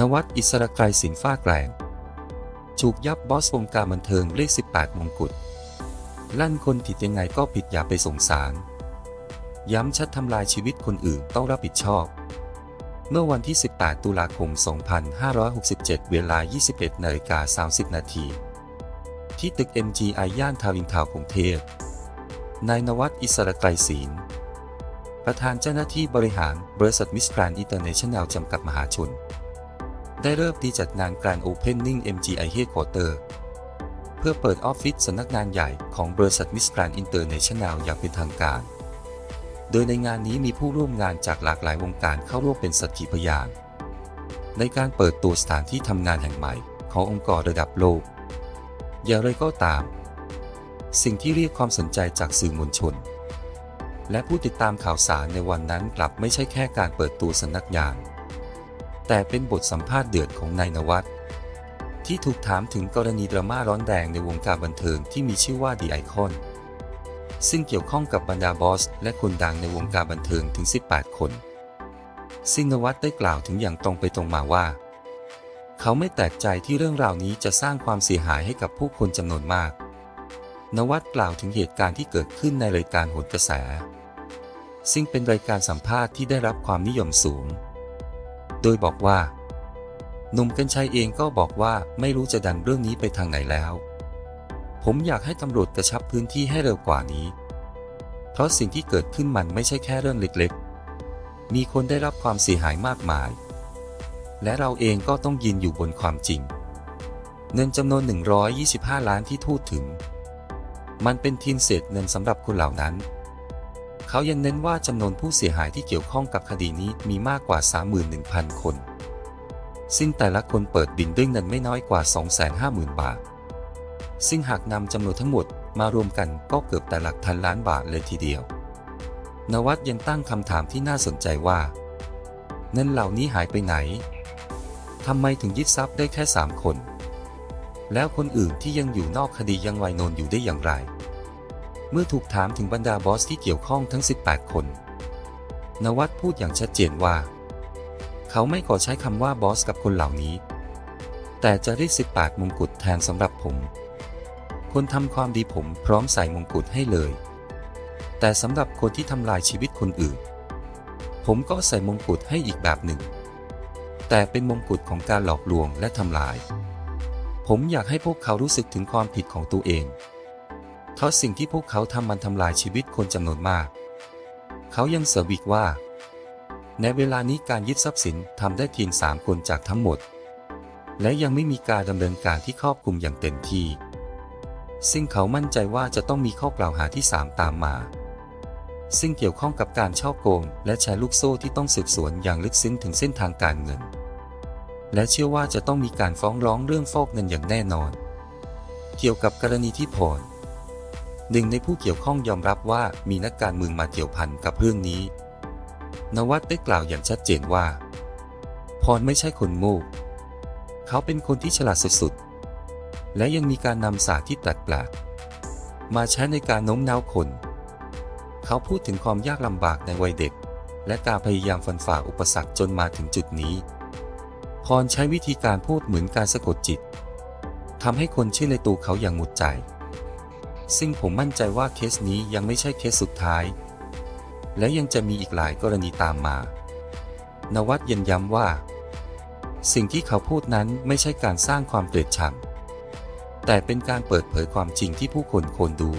นวัดอิสระไกรสินฟ้าแกลงถูกยับบอสวงการบันเทิงเลข 18 มงกุฎ ลั่นคนผิดยังไงก็ผิดอย่าไปสงสาร ย้ำชัดทำลายชีวิตคนอื่นต้องรับผิดชอบ เมื่อวันที่ 18 ตุลาคม 2567 เวลา 21นาฬิกา30 นาที ที่ตึก MGI ย่านทาวินทาวกรุงเทพ นายนวัดอิสระไกรศีล ประธานเจ้าหน้าที่บริหารบริษัทมิสแกรนอินเตอร์เนชั่นแนลจำกัดมหาชน ได้เริ่มดีจัดงานการ Opening MGI Headquarter เพื่อเปิดออฟฟิศสำนักงานใหญ่ของบริษัทมิสแกรนอินเตอร์เนชั่นแนลอย่างเป็นทางการ โดยในงานนี้มีผู้ร่วมงานจากหลากหลายวงการเข้าร่วมเป็นสักขีพยาน ในการเปิดตัวสถานที่ทำงานแห่งใหม่ขององค์กรระดับโลก อย่างไรก็ตาม สิ่งที่เรียกความสนใจจากสื่อมวลชน และผู้ติดตามข่าวสารในวันนั้นกลับไม่ใช่แค่การเปิดตัวสำนักงาน แต่เป็นบทสัมภาษณ์เดือดของนายนวัดที่ถูกถามถึงกรณีดราม่าร้อนแรงในวงการบันเทิงที่มีชื่อว่า The Icon ซึ่งเกี่ยวข้องกับบรรดาบอส และคนดังในวงการบันเทิงถึง 18 คน ซึ่งนวัดได้กล่าวถึงอย่างตรงไปตรงมาว่า เขาไม่แตกใจที่เรื่องราวนี้จะสร้างความเสียหายให้กับผู้คนจำนวนมาก นวัดกล่าวถึงเหตุการณ์ที่เกิดขึ้นในรายการโหนกระแส ซึ่งเป็นรายการสัมภาษณ์ที่ได้รับความนิยมสูง โดยบอกว่าหนุ่มกัญชัยเองก็บอกว่าไม่รู้จะดันเรื่องนี้ไปทางไหนแล้ว ผมอยากให้ตำรวจกระชับพื้นที่ให้เร็วกว่านี้ เพราะสิ่งที่เกิดขึ้นมันไม่ใช่แค่เรื่องเล็กๆ มีคนได้รับความเสียหายมากมาย และเราเองก็ต้องยืนอยู่บนความจริง เงินจำนวน 125 ล้านที่พูดถึง มันเป็นทีมเศษเงินสำหรับคนเหล่านั้น เขายังเน้นว่าจำนวนผู้เสียหายที่เกี่ยวข้องกับคดีนี้มีมากกว่า 31,000 คน ซึ่งแต่ละคนเปิดบินด้วยเงินไม่น้อยกว่า 250,000 บาท ซึ่งหากนำจำนวนทั้งหมดมารวมกันก็เกือบแต่หลักพันล้านบาทเลยทีเดียวนวัดยังตั้งคำถามที่น่าสนใจว่า เงินเหล่านี้หายไปไหนทำไมถึงยึดทรัพย์ได้แค่ 3 คน แล้วคนอื่นที่ยังอยู่นอกคดียังไวยนนอยู่ได้อย่างไร เมื่อถูกถามถึงบรรดาบอสที่เกี่ยวข้องทั้ง 18 คน นวัดพูดอย่างชัดเจนว่า เขาไม่ขอใช้คำว่าบอสกับคนเหล่านี้ แต่จะเรียก18มงกุฎแทนสำหรับผม คนทำความดีผมพร้อมใส่มงกุฎให้เลย แต่สำหรับคนที่ทำลายชีวิตคนอื่น ผมก็ใส่มงกุฎให้อีกแบบหนึ่ง แต่เป็นมงกุฎของการหลอกลวงและทำลาย ผมอยากให้พวกเขารู้สึกถึงความผิดของตัวเอง เพราะสิ่งที่พวกเขาทำมันทำลายชีวิตคนจำนวนมาก เขายังเสริมอีกว่า ในเวลานี้การยึดทรัพย์สินทำได้เพียงสามคนจากทั้งหมด และยังไม่มีการดำเนินการที่ครอบคลุมอย่างเต็มที่ ซึ่งเขามั่นใจว่าจะต้องมีข้อกล่าวหาที่3ตามมา ซึ่งเกี่ยวข้องกับการช่อโกง และแชร์ลูกโซ่ที่ต้องสืบสวนอย่างลึกซึ้งถึงเส้นทางการเงิน และเชื่อว่าจะต้องมีการฟ้องร้องเรื่องฟอกเงินอย่างแน่นอน เกี่ยวกับกรณีที่พร หนึ่งในผู้เกี่ยวข้องยอมรับว่ามีนักการเมืองมาเกี่ยวพันกับเรื่องนี้ นวัดได้กล่าวอย่างชัดเจนว่า พรไม่ใช่คนโง่เขาเป็นคนที่ฉลาดสุดๆ และยังมีการนำศาสตร์ที่แปลกๆมาใช้ในการโน้มน้าวคน เขาพูดถึงความยากลำบากในวัยเด็ก และการพยายามฟันฝ่าอุปสรรคจนมาถึงจุดนี้ พรใช้วิธีการพูดเหมือนการสะกดจิตทำให้คนเชื่อในตัวเขาอย่างหมดใจ ซึ่งผมมั่นใจว่าเคสนี้ยังไม่ใช่เคสสุดท้าย และยังจะมีอีกหลายกรณีตามมา นวัดยันย้ำว่า สิ่งที่เขาพูดนั้นไม่ใช่การสร้างความเกลียดชัง แต่เป็นการเปิดเผยความจริงที่ผู้คนควรดู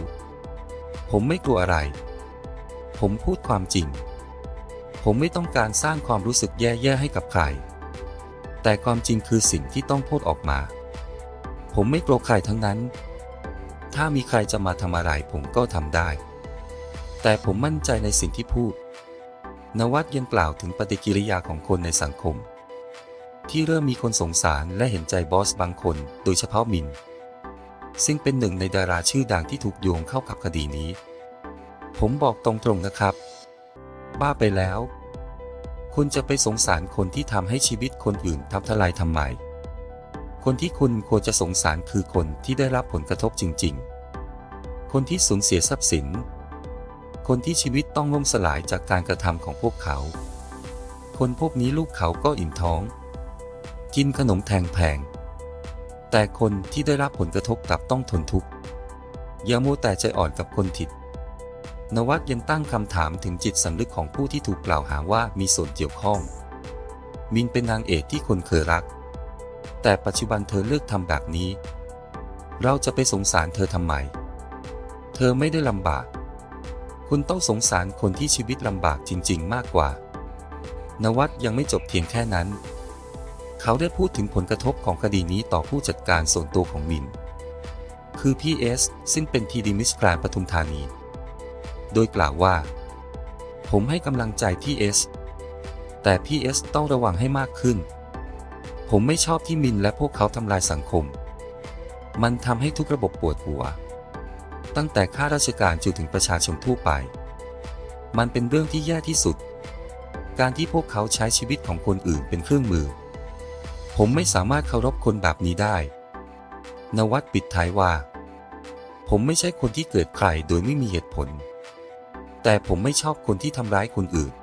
ผมไม่กลัวอะไร ผมพูดความจริง ผมไม่ต้องการสร้างความรู้สึกแย่ๆให้กับใคร แต่ความจริงคือสิ่งที่ต้องพูดออกมา ผมไม่กลัวใครทั้งนั้น ถ้ามีใครจะมาทำอะไรผมก็ทำได้ แต่ผมมั่นใจในสิ่งที่พูด นวัดยังกล่าวถึงปฏิกิริยาของคนในสังคม ที่เริ่มมีคนสงสารและเห็นใจบอสบางคน โดยเฉพาะมิน ซึ่งเป็นหนึ่งในดาราชื่อดังที่ถูกโยงเข้ากับคดีนี้ ผมบอกตรงๆนะครับ บ้าไปแล้ว คุณจะไปสงสารคนที่ทำให้ชีวิตคนอื่นทับทลายทำไม คนที่คุณควรจะสงสารคือคนที่ได้รับผลกระทบจริง ๆ คนที่สูญเสียทรัพย์สิน คนที่ชีวิตต้องล่มสลายจากการกระทำของพวกเขา คนพวกนี้ลูกเขาก็อิ่มท้อง กินขนมแพง แต่คนที่ได้รับผลกระทบกลับต้องทนทุกข์อย่ามัวแต่ใจอ่อนกับคนผิด นวัดยังตั้งคำถามถึงจิตสำนึกของผู้ที่ถูกกล่าวหาว่ามีส่วนเกี่ยวข้อง มินเป็นนางเอกที่คนเคยรัก แต่ปัจจุบันเธอเลือกทำแบบนี้ เราจะไปสงสารเธอทำไม เธอไม่ได้ลำบาก คุณต้องสงสารคนที่ชีวิตลำบากจริง ๆ มากกว่า นวัดยังไม่จบเพียงแค่นั้น เขาได้พูดถึงผลกระทบของคดีนี้ต่อผู้จัดการส่วนตัวของมิน คือพีเอสซึ่งเป็นทีดีมิสแกรนปทุมธานี โดยกล่าวว่า ผมให้กำลังใจพีเอสแต่พีเอสต้องระวังให้มากขึ้น ผมไม่ชอบที่มินและพวกเขาทำลายสังคม มันทำให้ทุกระบบปวดหัว ตั้งแต่ข้าราชการจนถึงประชาชนทั่วไป มันเป็นเรื่องที่แย่ที่สุด การที่พวกเขาใช้ชีวิตของคนอื่นเป็นเครื่องมือ ผมไม่สามารถเคารพคนแบบนี้ได้ นวัดปิดท้ายว่า ผมไม่ใช่คนที่เกิดใครโดยไม่มีเหตุผล แต่ผมไม่ชอบคนที่ทำร้ายคนอื่น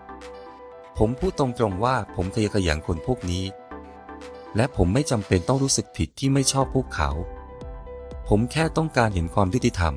ผมพูดตรงๆว่าผมเคยขยันคนพวกนี้ และผมไม่จำเป็นต้องรู้สึกผิดที่ไม่ชอบพวกเขา ผมแค่ต้องการเห็นความยุติธรรม